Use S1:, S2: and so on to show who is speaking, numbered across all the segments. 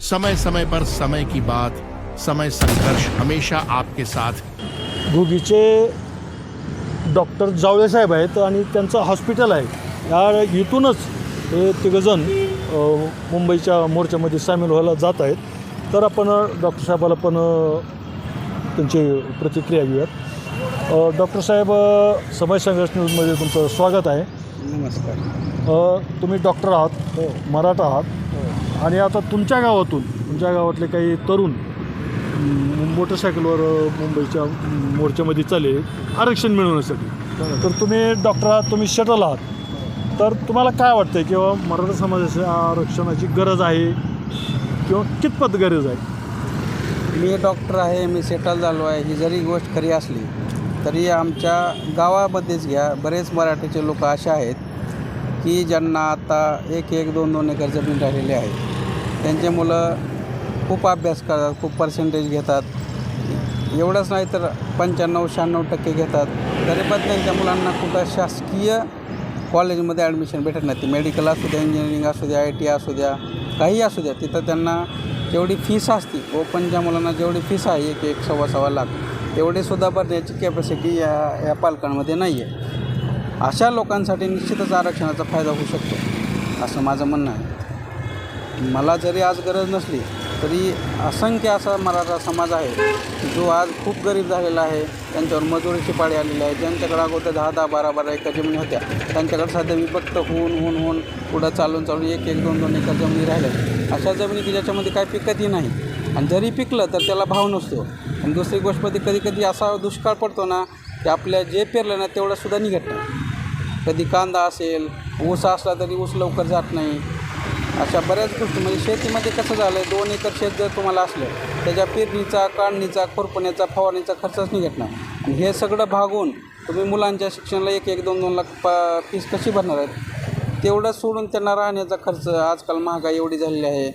S1: समय समय पर समय की बात समय संघर्ष हमेशा आपके साथ।
S2: घुगीचे डॉक्टर जावळे साहेब आहेत आणि त्यांचं हॉस्पिटल आहे. या इथूनच हे तिघंजण मुंबईच्या मोर्चामध्ये सामील व्हायला जात आहेत. तर आपण डॉक्टर साहेबाला पण त्यांची प्रतिक्रिया घेऊयात. डॉक्टर साहेब समय संघर्ष न्यूजमध्ये तुमचं स्वागत आहे.
S3: नमस्कार.
S2: अ, तुम्ही डॉक्टर आहात मराठा आहात. आणि आता तुमच्या गावातून तुमच्या गावातले काही तरुण मोटरसायकलवर मुंबईच्या मोर्चामध्ये चालले आरक्षण मिळवण्यासाठी. तर तुम्ही डॉक्टर आहात तुम्ही शटल आहात. तर तुम्हाला काय वाटतं किंवा मराठा समाजाच्या आरक्षणाची गरज आहे किंवा कितपत गरज आहे?
S3: मी डॉक्टर आहे मी सेटल झालो आहे ही जरी गोष्ट खरी असली तरी आमच्या गावामध्येच घ्या. बरेच मराठीचे लोक असे आहेत की ज्यांना आता एक एक दोन दोन एकर जमीन राहिलेली आहे. त्यांचे मुलं खूप अभ्यास करतात खूप पर्सेंटेज घेतात. एवढंच नाही तर पंच्याण्णव शहाण्णव टक्के घेतात. तरी पण त्यांच्या मुलांना कुठं शासकीय कॉलेजमध्ये ॲडमिशन भेटत नाही. ते मेडिकल असू द्या इंजिनिअरिंग असू द्या आय टी असू द्या काही असू द्या तिथं त्यांना जेवढी फीस असते ओपनच्या मुलांना जेवढी फीस आहे एक एक सव्वा सव्वा लाख तेवढीसुद्धा भरण्याची कॅपॅसिटी या या पालकांमध्ये नाही आहे अशा लोकांसाठी निश्चितच आरक्षणाचा फायदा होऊ शकतो असं माझं म्हणणं आहे. मला जरी आज गरज नसली तरी असंख्य असा मराठा समाज आहे जो आज खूप गरीब झालेला आहे. त्यांच्यावर मजुरीची पाळी आलेली आहे. ज्यांच्याकडे अगोदर दहा दहा बारा बारा एकर जमिनी होत्या त्यांच्याकडे सध्या विभक्त होऊन होऊन होऊन पुढं चालून चालून एक एक दोन दोन एकर जमिनी राहिल्या. अशा जमिनी की ज्याच्यामध्ये काय पिकतही नाही. आणि जरी पिकलं तर त्याला भाव नसतो. आणि दुसरी गोष्टमध्ये कधी कधी असा दुष्काळ पडतो ना की आपल्या जे पेरलं ना तेवढंसुद्धा निघत नाही. कधी कांदा असेल ऊस असला तरी ऊस लवकर जात नाही. अशा बऱ्याच गोष्टी म्हणजे शेतीमध्ये कसं झालं आहे दोन एकर शेत जर तुम्हाला असलं त्याच्या पेरणीचा काढणीचा खुरपण्याचा फवारणीचा खर्चच निघत नाही आणि हे सगळं भागून तुम्ही मुलांच्या शिक्षणाला एक एक दोन दोन लाख पा फीस कशी भरणार आहेत? तेवढं सोडून त्यांना राहण्याचा खर्च आजकाल महागाई एवढी झालेली आहे.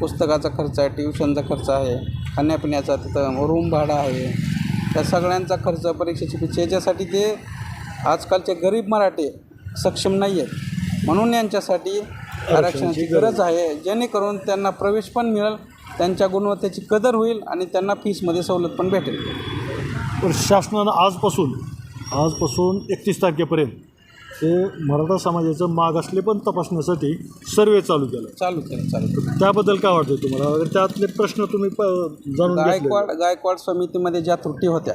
S3: पुस्तकाचा खर्च आहे ट्युशनचा खर्च आहे खाण्यापिण्याचा तिथं रूम भाडं आहे. त्या सगळ्यांचा खर्च परीक्षेची फीस याच्यासाठी ते आजकालचे गरीब मराठे सक्षम नाही आहेत म्हणून यांच्यासाठी आरक्षणाची गरज आहे. जेणेकरून त्यांना प्रवेश पण मिळेल त्यांच्या गुणवत्तेची कदर होईल आणि त्यांना फीसमध्ये सवलत पण भेटेल.
S2: तर शासनानं आजपासून आजपासून एकतीस तारखेपर्यंत हे मराठा समाजाचं माग असले पण तपासण्यासाठी सर्वे चालू केला.
S3: चालू केलं चालू केलं.
S2: त्याबद्दल काय वाटतं तुम्हाला? त्यातले प्रश्न तुम्ही प जाणून घेतले.
S3: गायकवाड गायकवाड समितीमध्ये ज्या त्रुटी होत्या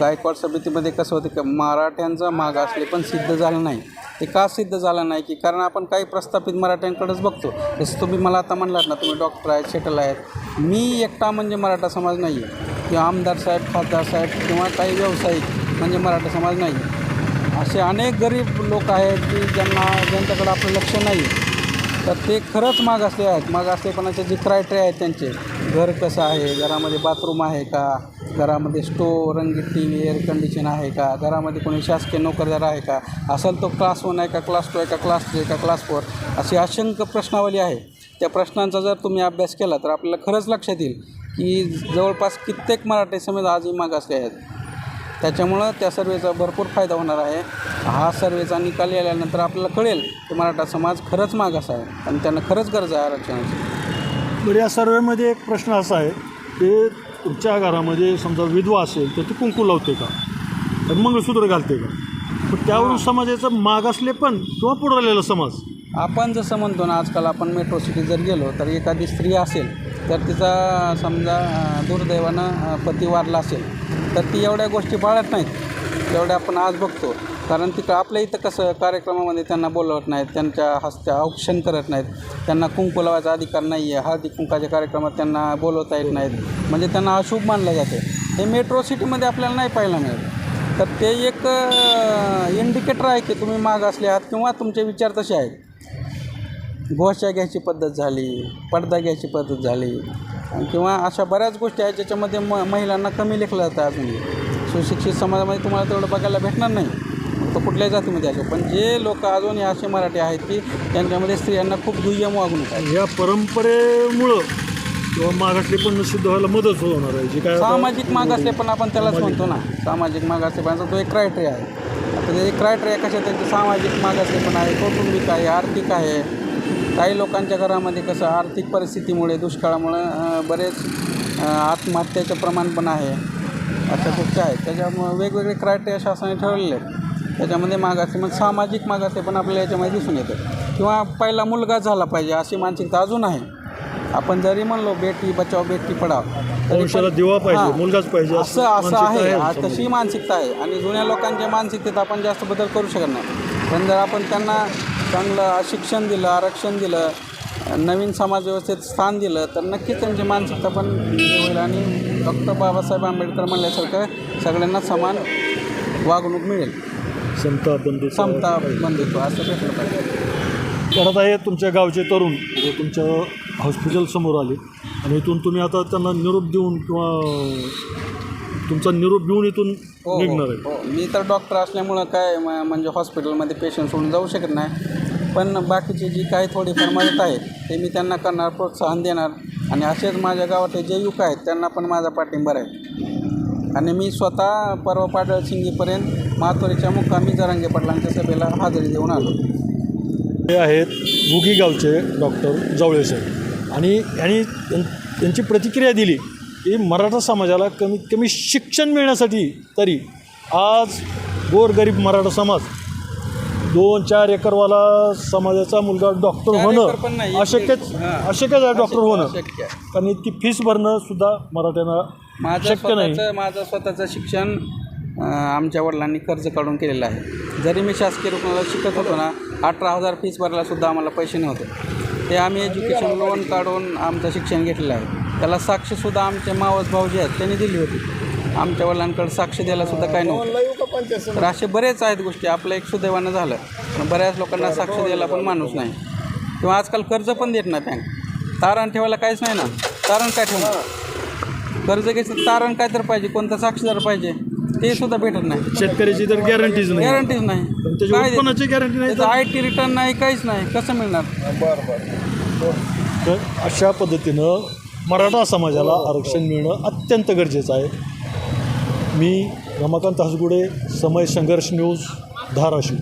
S3: गायकवाड समितीमध्ये कसं होतं की मराठ्यांचा माग असले पण सिद्ध झालं नाही. ते का सिद्ध झालं नाही की कारण आपण काही प्रस्थापित मराठ्यांकडेच बघतो. जसं तुम्ही मला आता म्हणलात ना तुम्ही डॉक्टर आहेत शेटल आहेत. मी एकटा म्हणजे मराठा समाज नाही आहे किंवा आमदार साहेब खासदार साहेब किंवा काही व्यावसायिक म्हणजे मराठा समाज नाही आहे असे अनेक गरीब लोक आहेत की ज्यांना ज्यांच्याकडे आपलं लक्ष नाही तर ते खरंच मागासले आहेत. मागासलेपणाचे जे क्रायटेरिया आहेत त्यांचे. घर कसं आहे घरामध्ये बाथरूम आहे का? घरामध्ये स्टोव रंगीत टी व्ही एअर कंडिशन आहे का? घरामध्ये कोणी शासकीय नोकरदार आहे का? असेल तो क्लास वन आहे का? क्लास टू आहे का? क्लास थ्री आहे का? क्लास फोर अशी असंख्य प्रश्नावली आहे. त्या प्रश्नांचा जर तुम्ही अभ्यास केला तर आपल्याला खरंच लक्षात येईल की जवळपास कित्येक मराठी समाज आजही मागासले आहेत. त्याच्यामुळं त्या सर्वेचा भरपूर फायदा होणार आहे. हा सर्वेचा निकाल आल्यानंतर आपल्याला कळेल की मराठा समाज खरंच मागास आहे आणि त्यांना खरंच गरज आहे आरक्षणाची.
S2: बरं या सर्वेमध्ये एक प्रश्न असा आहे की तुमच्या घरामध्ये समजा विधवा असेल तर ती कुंकू लावते का? तर मंगळसूत्र घालते का? पण त्यावरून समाजाचं माग असले पण किंवा पुढे आलेला समाज?
S3: आपण जसं म्हणतो ना आजकाल आपण मेट्रो सिटीत जर गेलो तर एखादी स्त्री असेल तर तिचा समजा दुर्दैवानं पती वारला असेल तर ती एवढ्या गोष्टी पाळत नाहीत. तेवढे आपण आज बघतो. कारण तिकडं आपल्या इथं कसं कार्यक्रमामध्ये त्यांना बोलवत नाहीत त्यांच्या हस्ते औक्षण करत नाहीत त्यांना कुंकू लावायचा अधिकार नाही आहे हळदी कुंकाच्या कार्यक्रमात त्यांना बोलवता येत नाहीत. म्हणजे त्यांना अशुभ मानलं जाते. हे मेट्रो सिटीमध्ये आपल्याला नाही पाहायला मिळत. तर ते एक इंडिकेटर आहे की तुम्ही माग असले आहात किंवा तुमचे विचार तसे आहेत. घोषा घ्यायची पद्धत झाली पडदा घ्यायची पद्धत झाली किंवा अशा बऱ्याच गोष्टी आहेत ज्याच्यामध्ये म महिलांना कमी लेखलं जातं अजूनही. सुशिक्षित समाजामध्ये तुम्हाला तेवढं बघायला भेटणार नाही. तो कुठल्याही जातीमध्ये असो. पण जे लोक अजूनही असे मराठी आहेत की त्यांच्यामध्ये स्त्रियांना खूप दुय्यम वागणूक आहे.
S2: या परंपरेमुळं किंवा मागासले पण सिद्ध व्हायला मदत होणार आहे. जे काय
S3: सामाजिक माग असले पण आपण त्यालाच म्हणतो ना. सामाजिक माग असले पण तो एक क्रायटेरिया आहे. आता ते क्रायटेरिया कशा त्यांचे सामाजिक माग असले पण आहे कौटुंबिक आहे आर्थिक आहे. काही लोकांच्या घरामध्ये कसं आर्थिक परिस्थितीमुळे दुष्काळामुळं बरेच आत्महत्येचं प्रमाण पण आहे. अशा गोष्टी आहेत. त्याच्यामुळं वेगवेगळे क्रायटेरिया शासनाने ठरवलेले आहेत. त्याच्यामध्ये मागासे मग सामाजिक मागासे पण आपल्याला याच्यामध्ये दिसून येतं. किंवा पहिला मुलगा झाला पाहिजे अशी मानसिकता अजून आहे. आपण जरी म्हणलो बेटी बचाव बेटी पडाव तरी
S2: दिवा पाहिजे. मुलगाच पाहिजे,
S3: असं
S2: असं
S3: आहे. तशी मानसिकता आहे. आणि जुन्या लोकांच्या मानसिकतेत आपण जास्त बदल करू शकत नाही. पण जर आपण त्यांना चांगलं शिक्षण दिलं आरक्षण दिलं नवीन समाजव्यवस्थेत स्थान दिलं तर नक्कीच त्यांची मानसिकता पण होईल आणि डॉक्टर बाबासाहेब आंबेडकर म्हणल्यासारखं सगळ्यांना समान वागणूक मिळेल.
S2: समता बंधुत्व.
S3: समता बंधुत्व असं भेटलं पाहिजे.
S2: परत आहे तुमच्या गावचे तरुण जे तुमच्या हॉस्पिटल समोर आले. आणि इथून तुम्ही आता त्यांना निरोप देऊन किंवा तुमचा निरोप घेऊन इथून
S3: हो,
S2: निघणार
S3: हो,
S2: आहे.
S3: हो. मी तर डॉक्टर असल्यामुळं काय म- म्हणजे हॉस्पिटलमध्ये पेशंट सोडून जाऊ शकत नाही. पण बाकीची जी काही थोडीफार मदत आहे ते मी त्यांना करणार प्रोत्साहन देणार. आणि असेच माझ्या गावातले जे युवक आहेत त्यांना पण माझा पाठिंबा आहे आणि मी स्वतः परवा पाडळ सिंगीपर्यंत माथोरीच्या मुक्कामी जरांगे पाटलांच्या सभेला हजेरी देऊन आलो.
S2: हे आहेत गुगी गावचे डॉक्टर जवळे साहेब. आणि यांनी त्यांची प्रतिक्रिया दिली की मराठा समाजाला कमीत कमी शिक्षण मिळण्यासाठी तरी आज गोरगरीब मराठा समाज दोन चार एकरवाला समाजाचा मुलगा डॉक्टर होणं अशक्यच. अशक्यच आहे डॉक्टर होणं. कारण इतकी फीस भरणं सुद्धा मराठ्यांना शक्य नाही.
S3: माझं स्वतःचं शिक्षण आमच्या वडिलांनी कर्ज काढून केलेलं आहे. जरी मी शासकीय रुग्णालयात शिकत होतो ना अठरा हजार फीस भरायला सुद्धा आम्हाला पैसे नव्हते. ते आम्ही एज्युकेशन लोन काढून आमचं शिक्षण घेतलेलं आहे. त्याला साक्षीसुद्धा आमचे मावस भाऊ जे आहेत त्यांनी दिली होती. आमच्या वडिलांकडे साक्ष द्यायला सुद्धा काही नव्हतं. तर असे बरेच आहेत गोष्टी. आपलं एक सुदैवानं झालं. पण बऱ्याच लोकांना साक्ष द्यायला पण माणूस नाही. किंवा आजकाल कर्ज पण देत नाही बँक तारण ठेवायला काहीच नाही ना. तारण काय ठेवणार? कर्ज घ्यायचं तारण काय तर पाहिजे. कोणता साक्षीदार पाहिजे ते सुद्धा भेटत नाही.
S2: शेतकऱ्याची तर गॅरंटीज नाही.
S3: गॅरंटीज नाही. काय
S2: गॅरंटी नाही
S3: आय टी रिटर्न नाही काहीच नाही. कसं मिळणार?
S2: तर अशा पद्धतीनं मराठा समाजाला आरक्षण मिळणं अत्यंत गरजेचं आहे. मी रमाकांत हसगुडे समय संघर्ष न्यूज धाराशिव.